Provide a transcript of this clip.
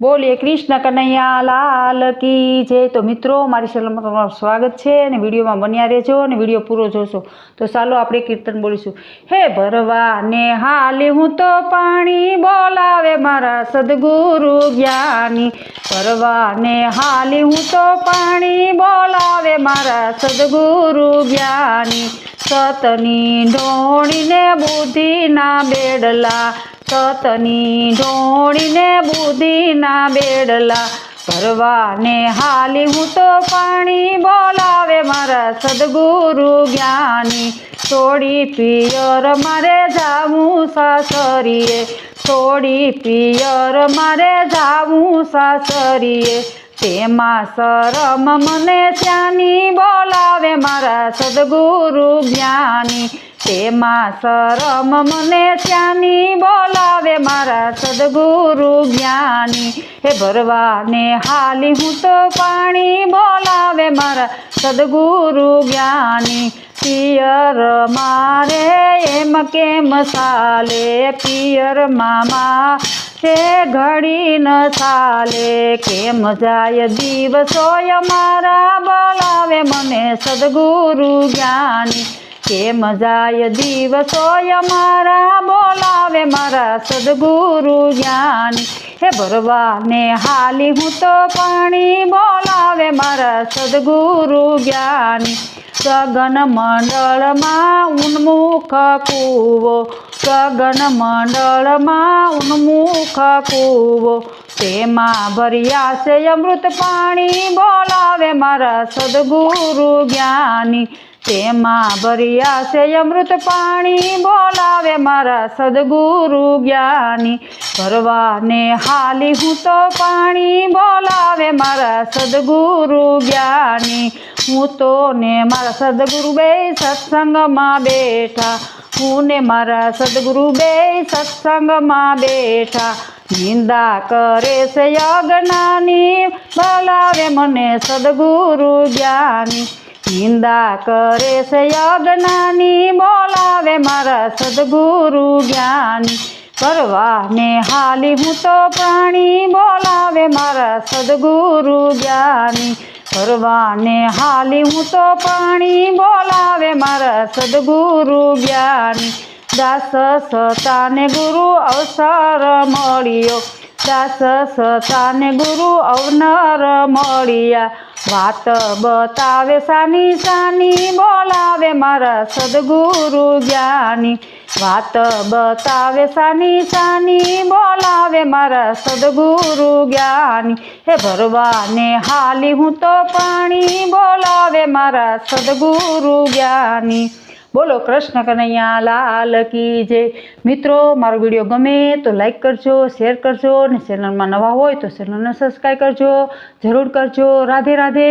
બોલીએ કૃષ્ણ કનૈયા લાલ કી જય. તો મિત્રો, મારી ચેનલમાં તમારું સ્વાગત છે અને વિડીયોમાં બન્યા રહેજો અને વીડિયો પૂરો જોશો. તો ચાલો આપણે કીર્તન બોલીશું. હે ભરવા ને હાલી હું તો પાણી બોલાવે મારા સદગુરુ જ્ઞાની. ભરવા ને હાલી હું તો પાણી બોલાવે મારા સદગુરુ જ્ઞાની. સતની ઢોણીને બુદ્ધિના બેડલા સતની ઢોળીને બુદ્ધિના બેડલા ભરવાને હાલી હું તો પાણી બોલાવે મારા સદગુરુ જ્ઞાની. થોડી પિયર મારે જાવું સાસરીએ થોડી પિયર મારે જાવું સાસરીએ. તેમાં શરમ મને ત્યાંની બોલાવે મારા સદગુરુ જ્ઞાની. તેમાં શરમ મને ત્યાંની મારા સદગુરુ જ્ઞાની, હે ભરવાને હાલી હું તો પાણી બોલાવે મારા સદગુરુ જ્ઞાની, પિયર મારે એમ કેમ સાલે પિયર મામા, તે ઘડી ન ચાલે. કેમ જાય દિવસોય મારા બોલાવે મને? સદગુરુ જ્ઞાની કેમ મજાય દિવસોય મારા બોલાવે મારા સદગુરુ જ્ઞાની. હે ભરવાને હાલી હું તો પાણી બોલાવે મારા સદગુરુ જ્ઞાની. સગન મંડળમાં ઉન્મુખ કૂવો, સગન મંડળમાં ઉન્મુખ કૂવો તેમાં ભર્યા છે અમૃત પાણી. બોલાવે મારા સદગુરુ જ્ઞાની. તેમાં ભર્યા છે અમૃત પાણી. બોલાવે મારા સદગુરુ જ્ઞાની. ભરવાને હાલી હું તો પાણી. બોલાવે મારા સદગુરુ જ્ઞાની. હું તો ને મારા સદગુરુ બે સત્સંગમાં બેઠા. હું ને મારા સદગુરુ બે સત્સંગમાં બેઠા. નિંદા કરે છે અજ્ઞાની બોલાવે મને સદગુરુ જ્ઞાની. નિંદા કરે છે અજ્ઞાની બોલાવે મારા સદગુરુ જ્ઞાની. કરવાને હાલી હું તો પ્રાણી, બોલાવે મારા સદગુરુ જ્ઞાની. કરવાને હાલી હું તો પાણી બોલાવે મારા સદગુરુ જ્ઞાની. દાસ સતાને ગુરુ અવસર મળ્યો. દાસ સતાને ગુરુ અવનર મળ્યા. વાત બતાવે સાની સાની, બોલાવે મારા સદગુરુ જ્ઞાની. વાત બતાવે સાની સાની, બોલાવે મારા સદગુરુ જ્ઞાની. હે ભરવાને હાલી હું તો પાણી, બોલાવે મારા સદગુરુ જ્ઞાની. બોલો કૃષ્ણ કનૈયા, લાલ કી જે મિત્રો, મારો વીડિયો ગમે તો લાઈક કરજો શેર કરજો અને ચેનલમાં નવા હોય તો ચેનલને સબસ્ક્રાઈબ કરજો. જરૂર કરજો. રાધે રાધે.